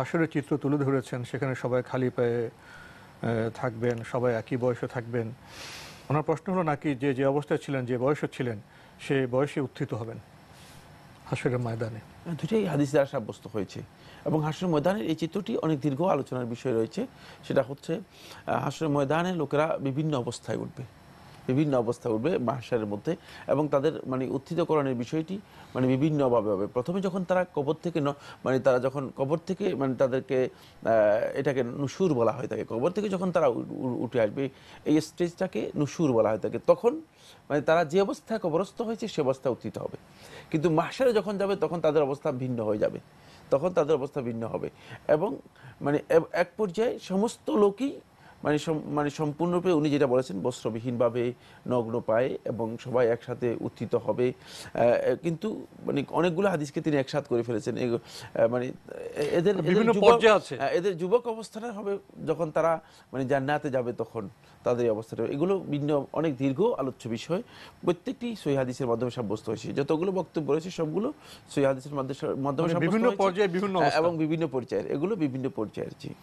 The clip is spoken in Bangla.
হাসরের চিত্র তুলে ধরেছেন, সেখানে সবাই খালি পায়ে থাকবেন, সবাই একই বয়সে থাকবেন। ওনার প্রশ্ন হলো নাকি যে যে অবস্থায় ছিলেন, যে বয়সে ছিলেন, সে বয়সে উত্থিত হবেন হাসরের ময়দানে? দুটাই হাদিস দ্বারা সাব্যস্ত হয়েছে। এবং হাসর ময়দানের এই চিত্রটি অনেক দীর্ঘ আলোচনার বিষয় রয়েছে। সেটা হচ্ছে হাসর ময়দানে লোকেরা বিভিন্ন অবস্থায় উঠবে। বিভিন্ন অবস্থা উঠবে মাহসারের মধ্যে এবং তাদের মানে উত্থিতকরণের বিষয়টি মানে বিভিন্নভাবে হবে। প্রথমে যখন তারা কবর থেকে মানে তারা যখন কবর থেকে মানে তাদেরকে এটাকে নুসুর বলা হয় থাকে কবর থেকে যখন তারা উঠে আসবে, এই স্টেজটাকে নুসুর বলা হয় থাকে তখন মানে তারা যে অবস্থায় কবরস্থ হয়েছে সে অবস্থায় উত্থিত হবে। কিন্তু মাহসারে যখন যাবে, তখন তাদের অবস্থা ভিন্ন হয়ে যাবে। তখন তাদের অবস্থা ভিন্ন হবে। এবং মানে এক পর্যায়ে সমস্ত লোকই মানে মানে সম্পূর্ণরূপে উনি যেটা বলেছেন বস্ত্রবিহীনভাবে নগ্ন পায়ে এবং সবাই একসাথে উত্থিত হবে। কিন্তু মানে অনেকগুলো হাদিসকে তিনি একসাথ করে ফেলেছেন। মানে এদের এদের বিভিন্ন যুবক- পর্যায়ে আছে। হ্যাঁ, এদের যুবক অবস্থাটা হবে যখন তারা মানে জান্নাতে যাবে তখন তাদের অবস্থাটা। এগুলো ভিন্ন অনেক দীর্ঘ আলোচ্য বিষয়। প্রত্যেকটি সহি হাদিসের মাধ্যমে সাব্যস্ত হয়েছে। যতগুলো বক্তব্য রয়েছে সবগুলো সহি হাদিসের মাধ্যমে মাধ্যমে মানে বিভিন্ন পর্যায়ে বিভিন্ন হ্যাঁ, এবং বিভিন্ন পর্যায়ের। এগুলো বিভিন্ন পর্যায়ের জি।